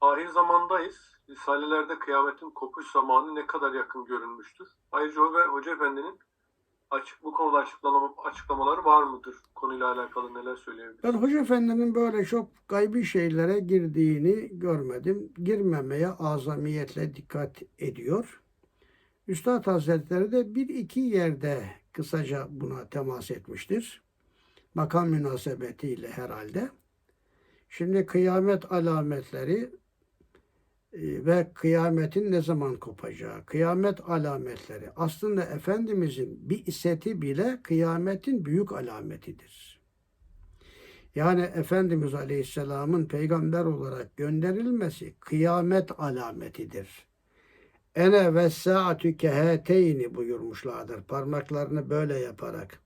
ahir zamandayız. Risalelerde kıyametin kopuş zamanı ne kadar yakın görünmüştür? Ayrıca Hoca, Hoca Efendi'nin açık, bu konuda açıklama, açıklamaları var mıdır? Konuyla alakalı neler söyleyebilir? Ben Hoca Efendi'nin böyle çok gaybi şeylere girdiğini görmedim. Girmemeye azamiyetle dikkat ediyor. Üstad Hazretleri de bir iki yerde kısaca buna temas etmiştir. Makam münasebetiyle herhalde. Şimdi kıyamet alametleri ve kıyametin ne zaman kopacağı, kıyamet alametleri aslında Efendimizin bir iseti bile kıyametin büyük alametidir. Yani Efendimiz Aleyhisselam'ın peygamber olarak gönderilmesi kıyamet alametidir. Ene ve saatü keheteyni buyurmuşlardır. Parmaklarını böyle yaparak.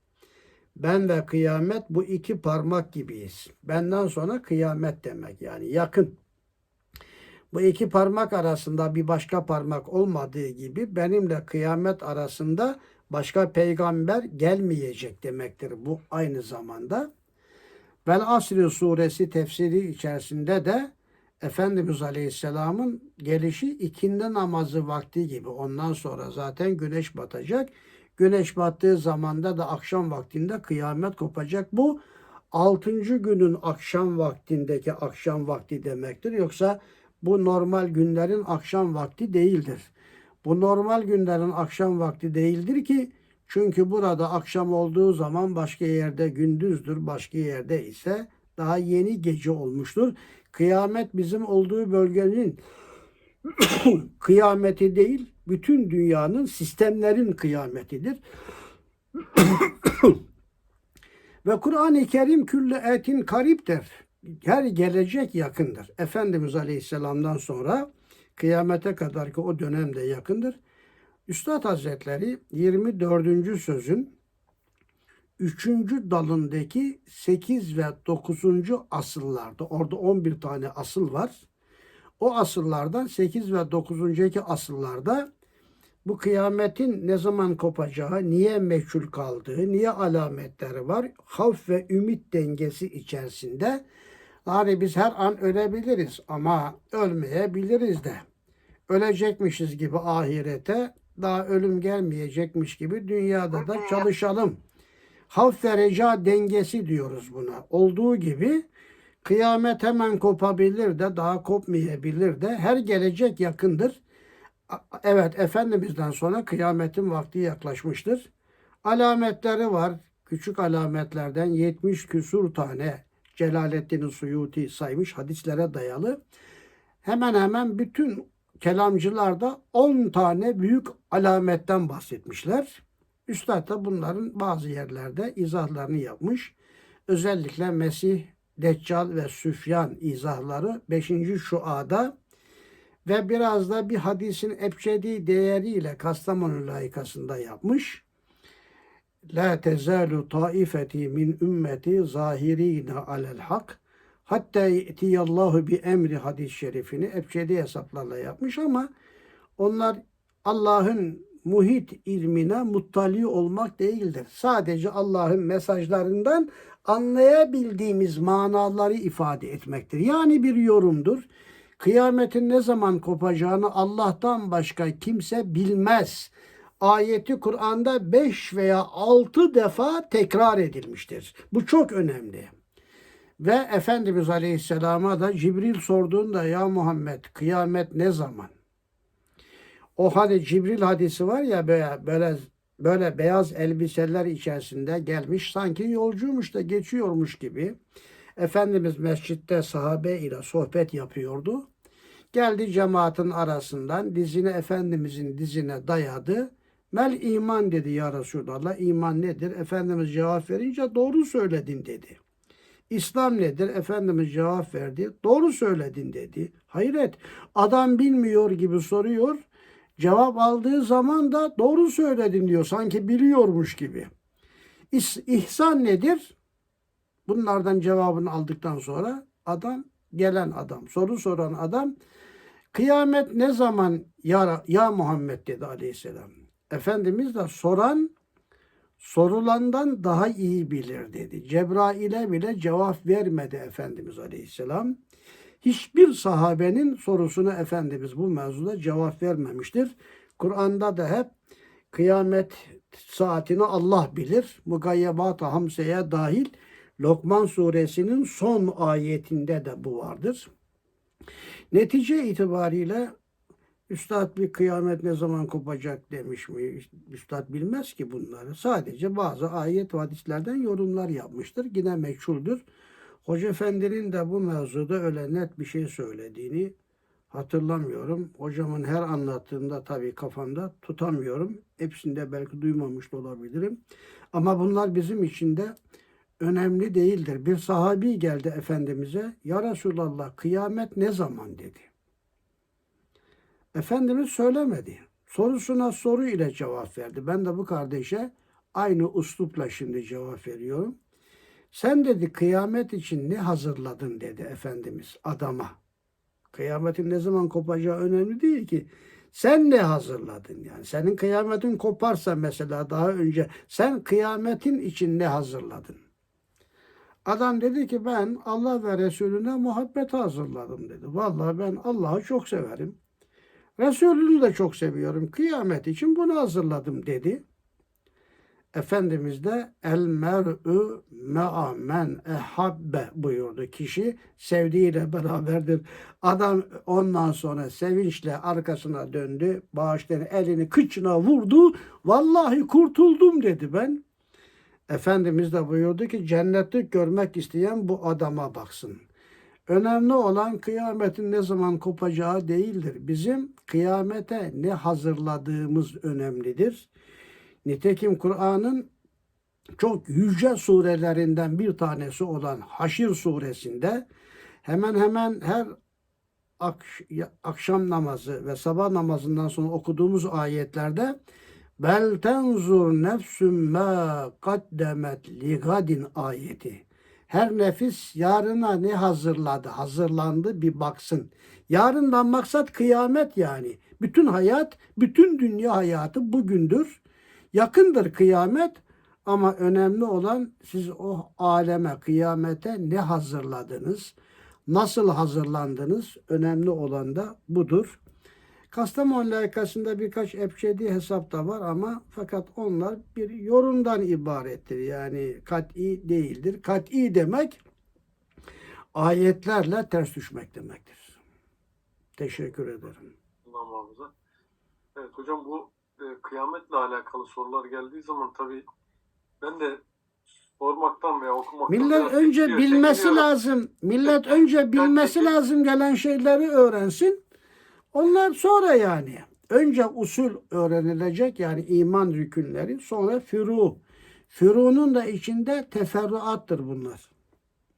Ben ve kıyamet bu iki parmak gibiyiz. Benden sonra kıyamet demek yani yakın. Bu iki parmak arasında bir başka parmak olmadığı gibi benimle kıyamet arasında başka peygamber gelmeyecek demektir bu aynı zamanda. Vel Asr suresi tefsiri içerisinde de Efendimiz Aleyhisselam'ın gelişi ikindi namazı vakti gibi. Ondan sonra zaten güneş batacak. Güneş battığı zamanda da akşam vaktinde kıyamet kopacak. Bu altıncı günün akşam vaktindeki akşam vakti demektir. Yoksa bu normal günlerin akşam vakti değildir. Bu normal günlerin akşam vakti değildir ki çünkü burada akşam olduğu zaman başka yerde gündüzdür, başka yerde ise daha yeni gece olmuştur. Kıyamet bizim olduğu bölgenin kıyameti değil, bütün dünyanın sistemlerin kıyametidir. Ve Kur'an-ı Kerim külle etin kariptir. Her gelecek yakındır. Efendimiz Aleyhisselam'dan sonra kıyamete kadar ki o dönemde yakındır. Üstad Hazretleri 24. sözün 3. dalındaki 8 ve 9. asıllarda orada 11 tane asıl var. O asıllardan 8 ve 9. asıllarda bu kıyametin ne zaman kopacağı, niye meçhul kaldığı, niye alametleri var, havf ve ümit dengesi içerisinde. Yani biz her an ölebiliriz ama ölmeyebiliriz de. Ölecekmişiz gibi ahirete, daha ölüm gelmeyecekmiş gibi dünyada da çalışalım. Havf ve reca dengesi diyoruz buna. Olduğu gibi kıyamet hemen kopabilir de daha kopmayabilir de her gelecek yakındır. Evet Efendimiz'den sonra kıyametin vakti yaklaşmıştır. Alametleri var. Küçük alametlerden 70 küsur tane Celaleddin Suyuti saymış hadislere dayalı. Hemen hemen bütün kelamcılarda 10 tane büyük alametten bahsetmişler. Üstad da bunların bazı yerlerde izahlarını yapmış. Özellikle Mesih, Deccal ve Süfyan izahları 5. şuada ve biraz da bir hadisin ebcedi değeriyle Kastamonu layıkasında yapmış. La tezalu taifeti min ümmeti zahirine alel hak hatta yetiyallahu bi emri hadis-i şerifini ebcedi hesaplarla yapmış ama onlar Allah'ın muhit ilmine muttali olmak değildir. Sadece Allah'ın mesajlarından anlayabildiğimiz manaları ifade etmektir. Yani bir yorumdur. Kıyametin ne zaman kopacağını Allah'tan başka kimse bilmez. Ayeti Kur'an'da 5 veya 6 defa tekrar edilmiştir. Bu çok önemli. Ve Efendimiz Aleyhisselam'a da Cibril sorduğunda ya Muhammed kıyamet ne zaman? O hani Cibril hadisi var ya böyle, böyle böyle beyaz elbiseler içerisinde gelmiş sanki yolcuymuş da geçiyormuş gibi. Efendimiz mescitte sahabe ile sohbet yapıyordu. Geldi cemaatin arasından dizini Efendimizin dizine dayadı. Mel iman dedi ya Resulallah. İman nedir? Efendimiz cevap verince doğru söyledin dedi. İslam nedir? Efendimiz cevap verdi. Doğru söyledin dedi. Hayret. Adam bilmiyor gibi soruyor. Cevap aldığı zaman da doğru söyledin diyor. Sanki biliyormuş gibi. İhsan nedir? Bunlardan cevabını aldıktan sonra adam gelen adam, soru soran adam kıyamet ne zaman ya, ya Muhammed dedi aleyhisselam. Efendimiz de soran sorulandan daha iyi bilir dedi. Cebrail'e bile cevap vermedi Efendimiz aleyhisselam. hiçbir sahabenin sorusuna Efendimiz bu mevzuda cevap vermemiştir. Kur'an'da da hep kıyamet saatini Allah bilir. Mugayyebat-ı hamseye dahil Lokman suresinin son ayetinde de bu vardır. Netice itibariyle Üstad bir kıyamet ne zaman kopacak demiş mi? Üstad bilmez ki bunları. Sadece bazı ayet ve hadislerden yorumlar yapmıştır. Yine meçhuldür. Hoca Efendi'nin de bu mevzuda öyle net bir şey söylediğini hatırlamıyorum. Hocamın her anlattığında tabii kafamda tutamıyorum. Hepsinde belki duymamış da olabilirim. Ama bunlar bizim için de önemli değildir. Bir sahabi geldi Efendimiz'e. Ya Resulallah kıyamet ne zaman dedi. Efendimiz söylemedi. Sorusuna soru ile cevap verdi. Ben de bu kardeşe aynı uslupla şimdi cevap veriyorum. Sen dedi kıyamet için ne hazırladın dedi Efendimiz adama. Kıyametin ne zaman kopacağı önemli değil ki. Sen ne hazırladın yani? Senin kıyametin koparsa mesela daha önce sen kıyametin için ne hazırladın? Adam dedi ki ben Allah ve Resulüne muhabbet hazırladım dedi. Vallahi ben Allah'ı çok severim. Resulünü de çok seviyorum. Kıyamet için bunu hazırladım dedi. Efendimiz de el mer'ü me'a men ehabbe buyurdu. Kişi sevdiğiyle beraberdir. Adam ondan sonra sevinçle arkasına döndü. Bağışları elini kıçına vurdu. Vallahi kurtuldum dedi ben. Efendimiz de buyurdu ki cennetlik görmek isteyen bu adama baksın. Önemli olan kıyametin ne zaman kopacağı değildir. Bizim kıyamete ne hazırladığımız önemlidir. Nitekim Kur'an'ın çok yüce surelerinden bir tanesi olan Haşir suresinde hemen hemen her akş- akşam namazı ve sabah namazından sonra okuduğumuz ayetlerde bel tenzur nefsüm ma kaddemet li gadin ayeti. Her nefis yarına ne hazırladı, hazırlandı bir baksın. Yarından maksat kıyamet yani. Bütün hayat, bütün dünya hayatı bugündür. Yakındır kıyamet ama önemli olan siz o aleme, kıyamete ne hazırladınız? Nasıl hazırlandınız? Önemli olan da budur. Kastamonu layıkasında birkaç ebcedi hesap da var ama fakat onlar bir yorumdan ibarettir. Yani kat'i değildir. Kat'i demek ayetlerle ters düşmek demektir. Teşekkür ederim. Allah muhafaza. Evet hocam bu e, kıyametle alakalı sorular geldiği zaman tabii ben de sormaktan veya okumaktan Millet önce bilmesi lazım. Millet önce bilmesi lazım gelen şeyleri öğrensin. Onlar sonra yani. Önce usul öğrenilecek yani iman rükünleri sonra furu. Furunun da içinde teferruattır bunlar.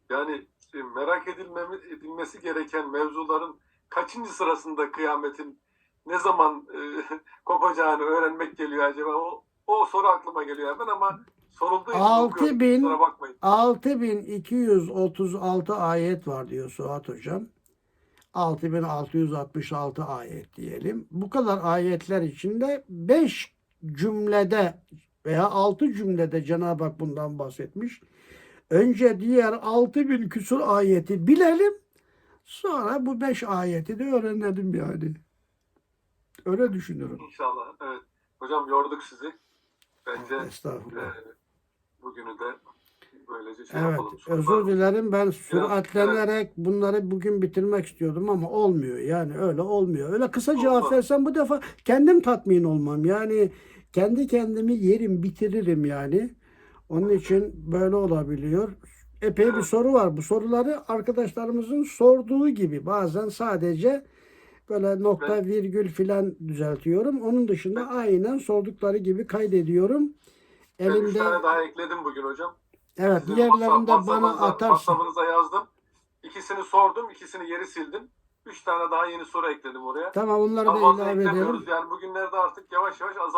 Yani e, merak edilmemi, edilmesi gereken mevzuların kaçıncı sırasında kıyametin ne zaman e, kopacağını öğrenmek geliyor acaba? O, o soru aklıma geliyor hemen ama sorulduğu için Altı okuyorum. bin- Kusura bakmayın. 6236 ayet var diyor Suat Hocam. 6666 ayet diyelim. Bu kadar ayetler içinde 5 cümlede veya 6 cümlede Cenab-ı Hak bundan bahsetmiş. Önce diğer 6000 küsur ayeti bilelim. Sonra bu 5 ayeti de öğrenelim yani. Öyle düşünüyorum. İnşallah. Evet. Hocam yorduk sizi. Bence e, Estağfurullah. bugünü de böylece şey Evet, yapalım. özür dilerim. Ben süratlenerek bunları bugün bitirmek istiyordum ama olmuyor. Yani öyle olmuyor. Öyle kısa cevap Olmaz. versem bu defa kendim tatmin olmam. Yani kendi kendimi yerim, bitiririm yani. Onun için böyle olabiliyor. Epey bir Evet. soru var. Bu soruları arkadaşlarımızın sorduğu gibi bazen sadece böyle nokta Evet. virgül filan düzeltiyorum. Onun dışında aynen sordukları gibi kaydediyorum. Ben üç Elimde tane daha ekledim bugün hocam. Evet Sizin diğerlerini de bana atarsın. WhatsApp'ınıza yazdım. İkisini sordum, ikisini geri sildim. Üç tane daha yeni soru ekledim oraya. Tamam onları da fazla ilave eklemiyoruz. Yani bugünlerde artık yavaş yavaş azalıyor.